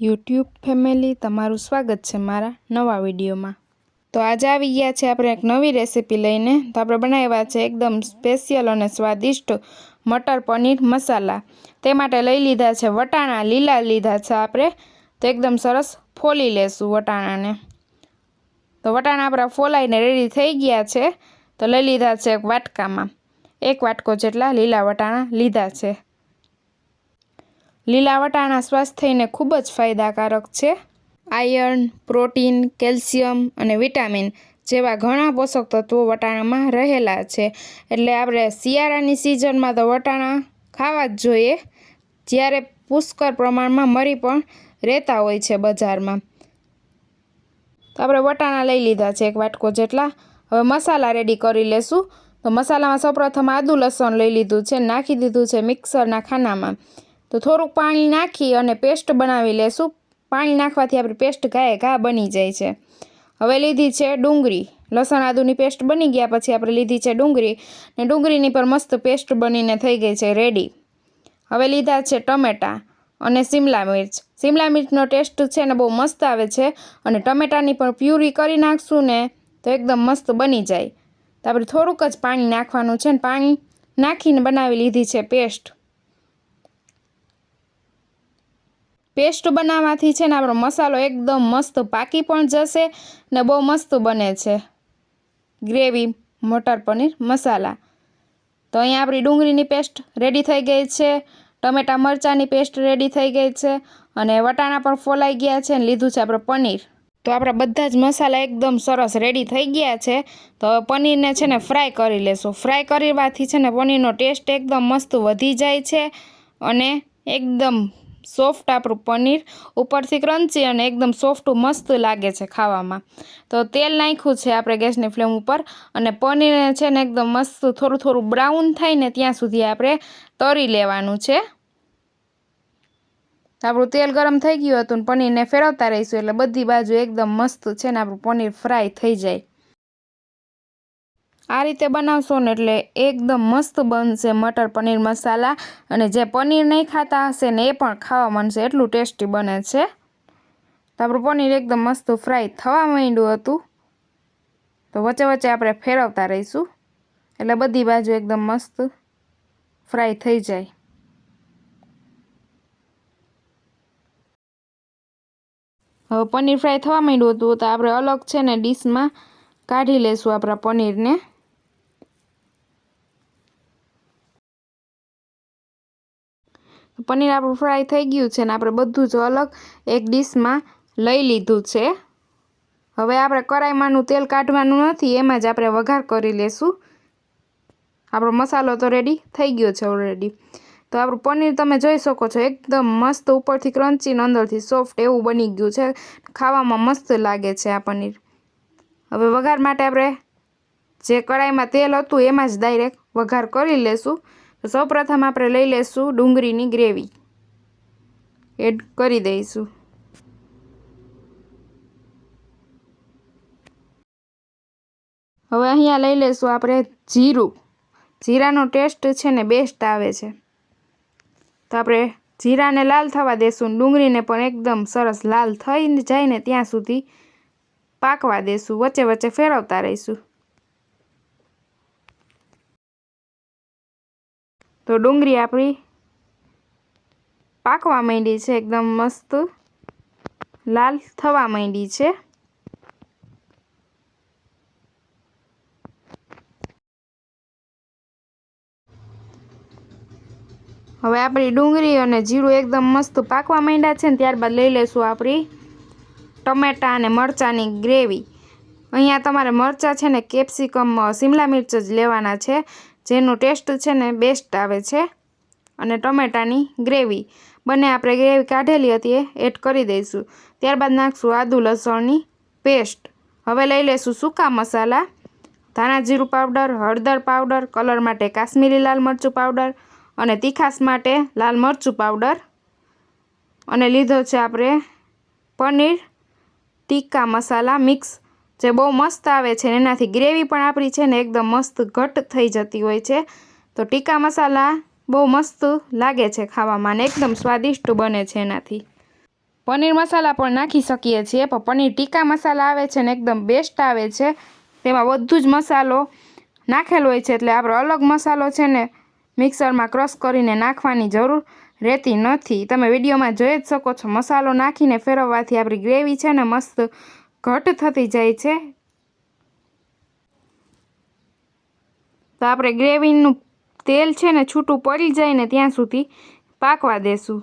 YouTube family, તમારું સ્વાગત છે મારા નવા વિડીયોમાં. તો આજે આવી ગયા છે આપણે એક નવી રેસીપી લઈને. તો આપણે બનાવ્યા છે એકદમ સ્પેશિયલ અને સ્વાદિષ્ટ મટર પનીર મસાલા. તે માટે લઈ લીધા છે વટાણા, લીલા લીધા છે આપણે. તો એકદમ સરસ ફોલી લેશું વટાણાને. તો વટાણા આપણા ફોલાઈને રેડી થઈ ગયા છે. તો લઈ લીધા છે એક વાટકામાં. એક વાટકો જેટલા લીલા વટાણા લીધા છે. લીલા વટાણા સ્વાસ્થ્યને ખૂબ જ ફાયદાકારક છે. આયર્ન, પ્રોટીન, કેલ્શિયમ અને વિટામિન જેવા ઘણા પોષક તત્વો વટાણામાં રહેલા છે. એટલે આપણે શિયાળાની સિઝનમાં તો વટાણા ખાવા જ જોઈએ. જ્યારે પુષ્કળ પ્રમાણમાં મરી પણ રહેતા હોય છે બજારમાં. તો આપણે વટાણા લઈ લીધા છે એક વાટકો જેટલા. હવે મસાલા રેડી કરી લેશું. તો મસાલામાં સૌપ્રથમ આદુ લસણ લઈ લીધું છે. નાખી દીધું છે મિક્સરના ખાનામાં. તો થોડુંક પાણી નાખી અને પેસ્ટ બનાવી લેશું. પાણી નાખવાથી આપણી પેસ્ટ ઘાએ ઘા બની જાય છે. હવે લીધી છે ડુંગળી. લસણ આદુની પેસ્ટ બની ગયા પછી આપણે લીધી છે ડુંગળી ને ડુંગળીની પર મસ્ત પેસ્ટ બનીને થઈ ગઈ છે રેડી. હવે લીધા છે ટમેટાં અને શિમલા મિર્ચ. શિમલા મિર્ચનો ટેસ્ટ છે ને બહુ મસ્ત આવે છે અને ટમેટાની પણ પ્યુરી કરી નાખશું ને તો એકદમ મસ્ત બની જાય. તો આપણે થોડુંક જ પાણી નાખવાનું છે ને પાણી નાખીને બનાવી લીધી છે પેસ્ટ. પેસ્ટ બનાવવાથી છે ને આપણો મસાલો એકદમ મસ્ત પાકી પણ જશે ને બહુ મસ્ત બને છે. ગ્રેવી, મટર પનીર, મસાલા. તો અહીંયા આપણી ડુંગળીની પેસ્ટ રેડી થઈ ગઈ છે, ટમેટા મરચાંની પેસ્ટ રેડી થઈ ગઈ છે અને વટાણા પણ ફોલાઈ ગયા છે અને લીધું છે આપણે પનીર. તો આપણા બધા જ મસાલા એકદમ સરસ રેડી થઈ ગયા છે. તો પનીરને છે ને ફ્રાય કરી લેશું. ફ્રાય કરવાથી છે ને પનીરનો ટેસ્ટ એકદમ મસ્ત વધી જાય છે અને એકદમ સોફ્ટ આપણું પનીર ઉપરથી ક્રન્ચી અને એકદમ સોફ્ટ મસ્ત લાગે છે ખાવામાં. તો તેલ નાખ્યું છે આપણે ગેસની ફ્લેમ ઉપર અને પનીર છે ને એકદમ મસ્ત થોડું થોડું બ્રાઉન થાય ને ત્યાં સુધી આપણે તરી લેવાનું છે. આપણું તેલ ગરમ થઈ ગયું હતું પનીરને ફેરવતા રહીશું એટલે બધી બાજુ એકદમ મસ્ત છે ને આપણું પનીર ફ્રાય થઈ જાય. આ રીતે બનાવશો ને એટલે એકદમ મસ્ત બનશે મટર પનીર મસાલા. અને જે પનીર નહીં ખાતા હશે ને એ પણ ખાવા માંડશે, એટલું ટેસ્ટી બને છે. તો આપણું પનીર એકદમ મસ્ત ફ્રાય થવા માંડ્યું હતું. તો વચ્ચે વચ્ચે આપણે ફેરવતા રહીશું. એટલે બધી બાજુ એકદમ મસ્ત ફ્રાય થઈ જાય. હવે પનીર ફ્રાય થવા માંડ્યું હતું તો આપણે અલગ છે ને ડીશમાં કાઢી લઈશું આપણા પનીરને. પનીર આપણું ફ્રાય થઈ ગયું છે ને આપણે બધું જ અલગ એક ડીશમાં લઈ લીધું છે. હવે આપણે કડાઈમાંનું તેલ કાઢવાનું નથી, એમાં જ આપણે વઘાર કરી લેશું. આપણો મસાલો તો રેડી થઈ ગયો છે ઓલરેડી તો આપણું પનીર તમે જોઈ શકો છો, એકદમ મસ્ત ઉપરથી ક્રન્ચી અંદરથી સોફ્ટ એવું બની ગયું છે. ખાવામાં મસ્ત લાગે છે આ પનીર. હવે વઘાર માટે આપણે જે કડાઈમાં તેલ હતું એમાં જ ડાયરેક્ટ વઘાર કરી લેશું. તો સૌપ્રથમ આપણે લઈ લઈશું ડુંગળીની ગ્રેવી. એડ કરી દઈશું. હવે અહીંયા લઈ લઈશું આપણે જીરું. જીરાનો ટેસ્ટ છે ને બેસ્ટ આવે છે. તો આપણે જીરાને લાલ થવા દેશું. ડુંગળીને પણ એકદમ સરસ લાલ થઈને જાય ને ત્યાં સુધી પાકવા દેશું. વચ્ચે વચ્ચે ફેરવતા રહીશું. તો ડુંગળી આપણી પાકવા માંડી છે, એકદમ મસ્ત. લાલ થવા માંડી છે. હવે આપણી ડુંગળી અને જીરું એકદમ મસ્ત પાકવા માંડ્યા છે ને ત્યારબાદ લઈ લઈશું આપણી ટમેટા અને મરચાંની ગ્રેવી. અહીંયા તમારે મરચાં છે ને કેપ્સિકમ શિમલા મિર્ચ જ લેવાના છે. જેનો ટેસ્ટ છે ને બેસ્ટ આવે છે. અને ટમેટાની ગ્રેવી. બંને આપણે ગ્રેવી કાઢેલી હતી એ એડ કરી દઈશું. ત્યારબાદ નાખશું આદુ લસણની પેસ્ટ. હવે લઈ લઈશું સૂકા મસાલા. ધાણા જીરું પાવડર, હળદર પાવડર, કલર માટે કાશ્મીરી લાલ મરચું પાવડર અને તીખાસ માટે લાલ મરચું પાવડર. અને લીધો છે આપણે પનીર ટીક્કા મસાલા મિક્સ જે બહુ મસ્ત આવે છે એનાથી ગ્રેવી પણ આપણી છે ને એકદમ મસ્ત ઘટ થઈ જતી હોય છે. તો ટીકા મસાલા બહુ મસ્ત લાગે છે ખાવામાં ને એકદમ સ્વાદિષ્ટ બને છે એનાથી. પનીર મસાલા પણ નાખી શકીએ છીએ, પણ પનીર ટીકા મસાલા આવે છે ને એકદમ બેસ્ટ આવે છે. તેમાં બધું જ મસાલો નાખેલો હોય છે એટલે આપણો અલગ મસાલો છે ને મિક્સરમાં ક્રશ કરીને નાખવાની જરૂર રહેતી નથી. તમે વિડીયોમાં જોઈ જ શકો છો, મસાલો નાખીને ફેરવવાથી આપણી ગ્રેવી છે ને મસ્ત ઘટ થતી જાય છે. તો આપણે ગ્રેવીનું તેલ છે ને છૂટું પડી જાય ને ત્યાં સુધી પાકવા દેશું.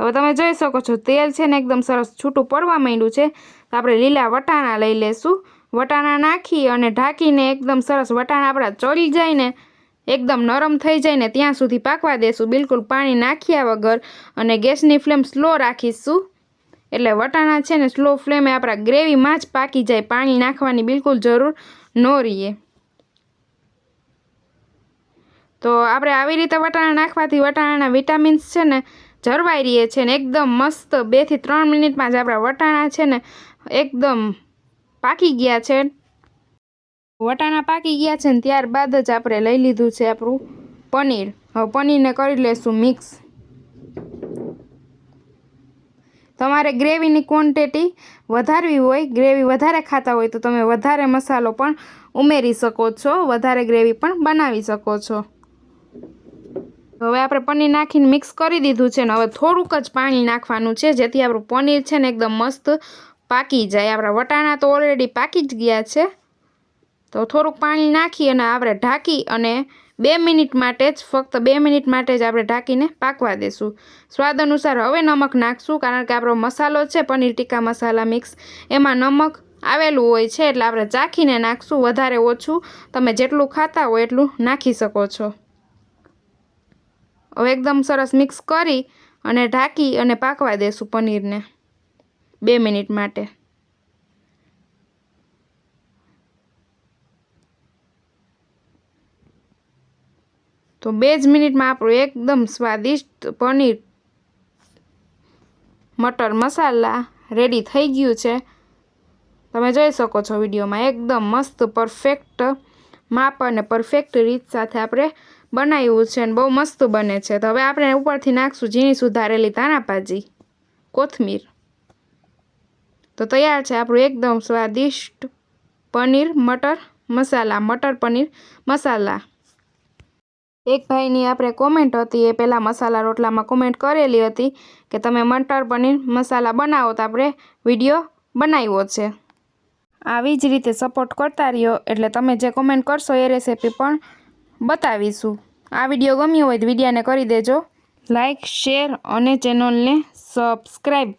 હવે તમે જોઈ શકો છો, તેલ છે ને એકદમ સરસ છૂટું પડવા માંડ્યું છે. તો આપણે લીલા વટાણા લઈ લેશું. વટાણા નાખી અને ઢાંકીને એકદમ સરસ વટાણા આપણા ચડી જાય ને એકદમ નરમ થઈ જાય ને ત્યાં સુધી પાકવા દેશું. બિલકુલ પાણી નાખ્યા વગર અને ગેસની ફ્લેમ સ્લો રાખીશું. એટલે વટાણા છે ને સ્લો ફ્લેમે આપણા ગ્રેવીમાં જ પાકી જાય. પાણી નાખવાની બિલકુલ જરૂર ન રહીએ. તો આપણે આવી રીતે વટાણા નાખવાથી વટાણાના વિટામિન્સ છે ને જળવાઈ રહીએ છે ને એકદમ મસ્ત બેથી ત્રણ મિનિટમાં જ આપણા વટાણા છે ને એકદમ પાકી ગયા છે. વટાણા પાકી ગયા છે ને ત્યારબાદ જ આપણે લઈ લીધું છે આપણું પનીર. હવે પનીરને કરી લેશું મિક્સ. તમારે ગ્રેવીની ક્વોન્ટિટી વધારવી હોય, ગ્રેવી વધારે ખાતા હોય, તો તમે વધારે મસાલો પણ ઉમેરી શકો છો, વધારે ગ્રેવી પણ બનાવી શકો છો. હવે આપણે પનીર નાખીને મિક્સ કરી દીધું છે ને હવે થોડુંક જ પાણી નાખવાનું છે, જેથી આપણું પનીર છે ને એકદમ મસ્ત પાકી જાય. આપણા વટાણા તો ઓલરેડી પાકી જ ગયા છે. તો થોડુંક પાણી નાખી અને આપણે ઢાંકી અને બે મિનિટ માટે જ, ફક્ત બે મિનિટ માટે જ આપણે ઢાંકીને પાકવા દેશું. સ્વાદ અનુસાર હવે નમક નાખશું, કારણ કે આપણો મસાલો છે, પનીર ટીકા મસાલા મિક્સ. એમાં નમક આવેલું હોય છે, એટલે આપણે ચાખીને નાખશું વધારે ઓછું. તમે જેટલું ખાતા હોય એટલું નાખી શકો છો. હવે એકદમ સરસ મિક્સ કરી અને ઢાંકી અને પાકવા દેશું પનીરને બે મિનિટ માટે. તો બે જ મિનિટમાં આપણું એકદમ સ્વાદિષ્ટ પનીર મટર મસાલા રેડી થઈ ગયું છે. તમે જોઈ શકો છો વિડીયોમાં એકદમ મસ્ત પરફેક્ટ માપ અને પરફેક્ટ રીત સાથે આપણે બનાવ્યું છે અને બહુ મસ્ત બને છે. તો હવે આપણે ઉપરથી નાખશું ઝીણી સુધારેલી તાનાપાજી કોથમીર. તો તૈયાર છે આપણું એકદમ સ્વાદિષ્ટ પનીર, મટર મસાલા, મટર પનીર મસાલા. એક ભાઈની આપણે કોમેન્ટ હતી, એ પહેલાં મસાલા રોટલામાં કોમેન્ટ કરેલી હતી કે તમે મટર પનીર મસાલા બનાવો તો આપણે વીડિયો બનાવ્યો છે. આવી જ રીતે સપોર્ટ કરતા રહ્યો એટલે તમે જે કોમેન્ટ કરશો એ રેસીપી પણ બતાવીશું. આ વીડિયો ગમ્યો હોય તો વિડીયાને કરી દેજો. લાઈક શેર અને ચેનલને સબસ્ક્રાઈબ